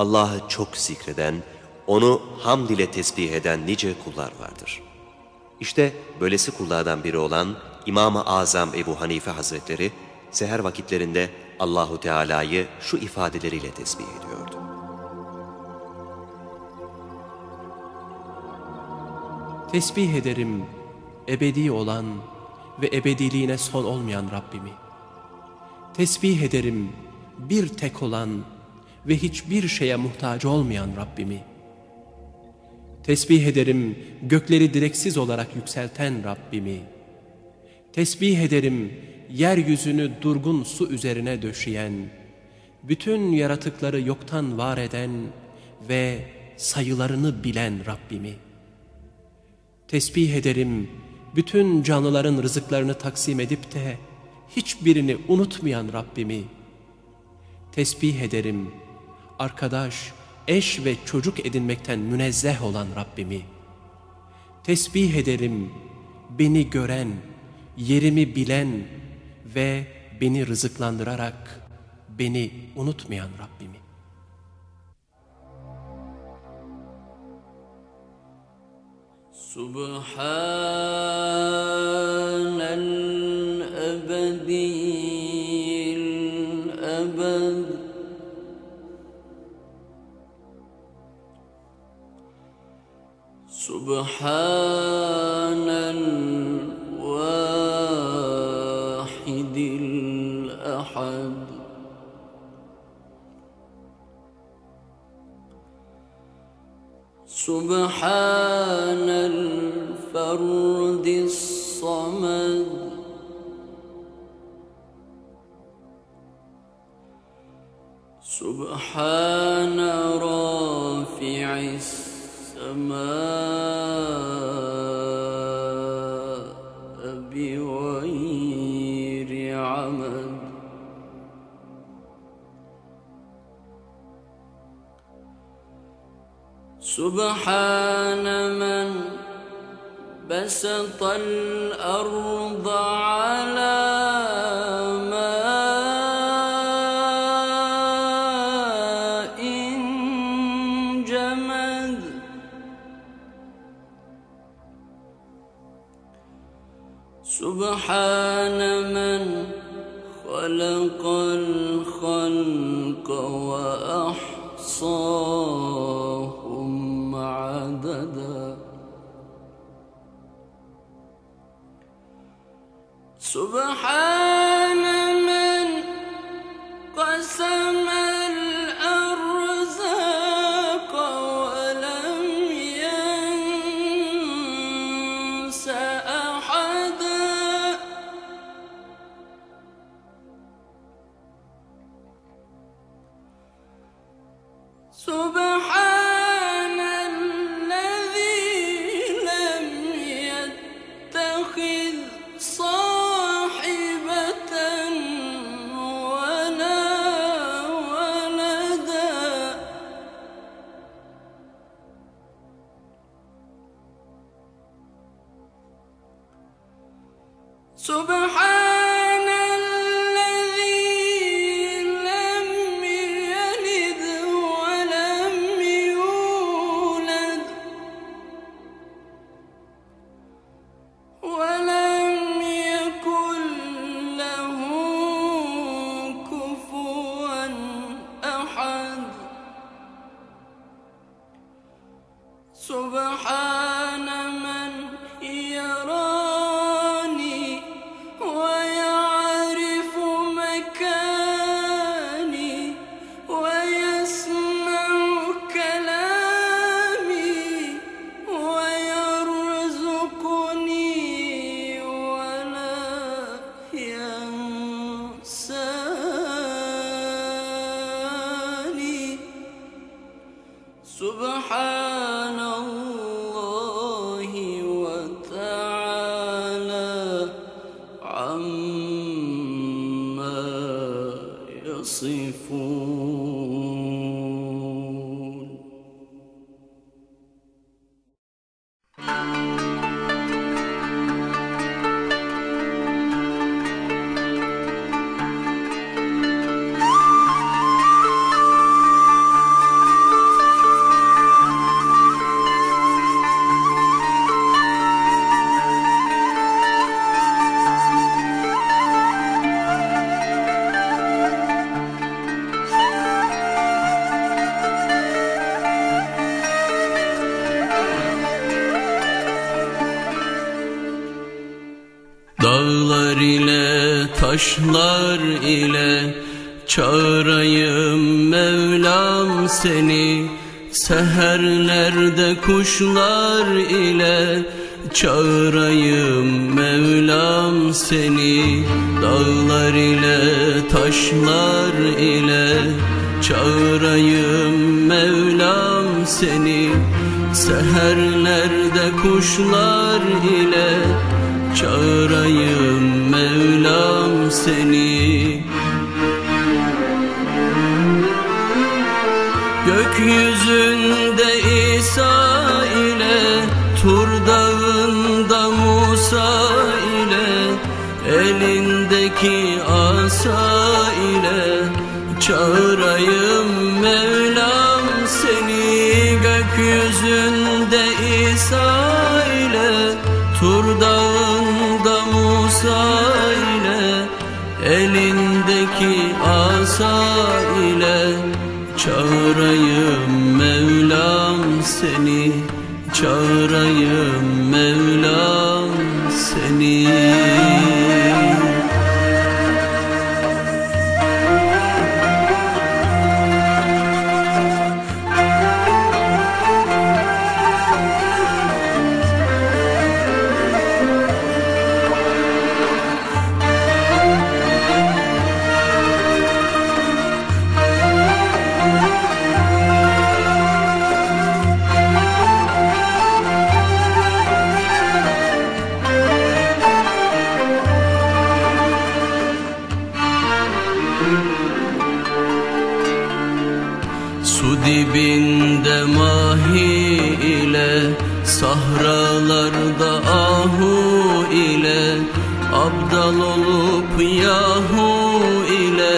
Allah'ı çok zikreden, onu hamd ile tesbih eden nice kullar vardır. İşte böylesi kullardan biri olan İmam-ı Azam Ebu Hanife Hazretleri, seher vakitlerinde Allahu Teala'yı şu ifadeleriyle tesbih ediyordu. Tesbih ederim ebedi olan ve ebediliğine son olmayan Rabbimi. Tesbih ederim bir tek olan ve hiçbir şeye muhtaç olmayan Rabbimi. Tesbih ederim gökleri direksiz olarak yükselten Rabbimi. Tesbih ederim yeryüzünü durgun su üzerine döşeyen, bütün yaratıkları yoktan var eden ve sayılarını bilen Rabbimi. Tesbih ederim bütün canlıların rızıklarını taksim edip de hiçbirini unutmayan Rabbimi. Tesbih ederim arkadaş, eş ve çocuk edinmekten münezzeh olan Rabbimi, tesbih ederim beni gören, yerimi bilen ve beni rızıklandırarak beni unutmayan Rabbimi. Subhan سبحان الواحد الأحد. سبحان الفرد الصمد. سبحان رافع السماء سبحان من بسط الأرض على ماء جمد. سبحان من خلق الخلق وأحصاهم عددا. سبحان سبحان يصفون taşlar ile Çağırayım Mevlam seni. Seherlerde kuşlar ile Çağırayım Mevlam seni. Dağlar ile taşlar ile Çağırayım Mevlam seni. Seherlerde kuşlar ile Çağırayım Mevlam seni. Gökyüzünde İsa ile Tur dağında Musa ile Elindeki asa ile Çağırayım Mevlam seni. Gökyüzünde Elindeki asa ile Çağırayım Mevlam seni Çağırayım Mevlam seni Sahralarda ahu ile Abdal olup yahu ile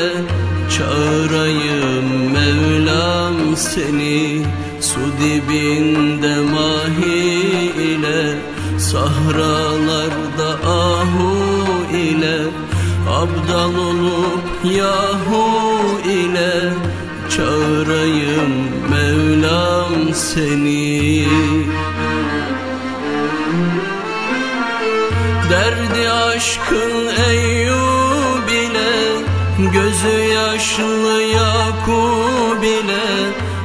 Çağırayım Mevlam seni Su dibinde mahi ile Sahralarda ahu ile Abdal olup yahu ile Çağırayım Mevlam seni aşkın Eyyub ile Gözü yaşlı Yakub ile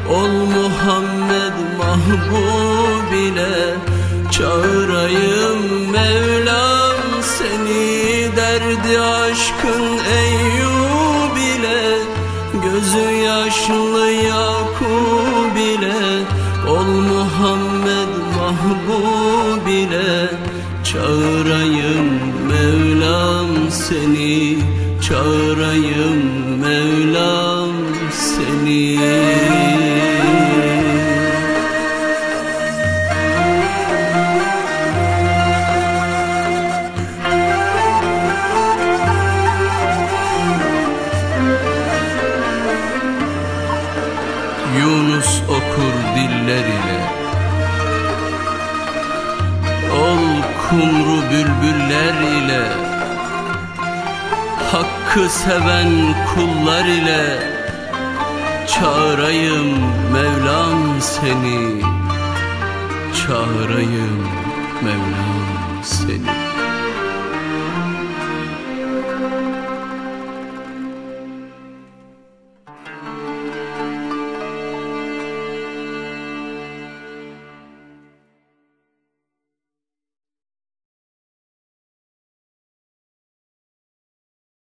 Ol Muhammed Mahbub ile Çağırayım Mevlam seni Derdi aşkın Eyyub ile Gözü yaşlı Yakub ile Ol Muhammed Mahbub ile Çağırayım seni Çağırayım Mevlam seni. Yunus okur diller ile Ol kumru bülbüller ile Hakkı seven kullar ile Çağırayım Mevlam seni Çağırayım Mevlam seni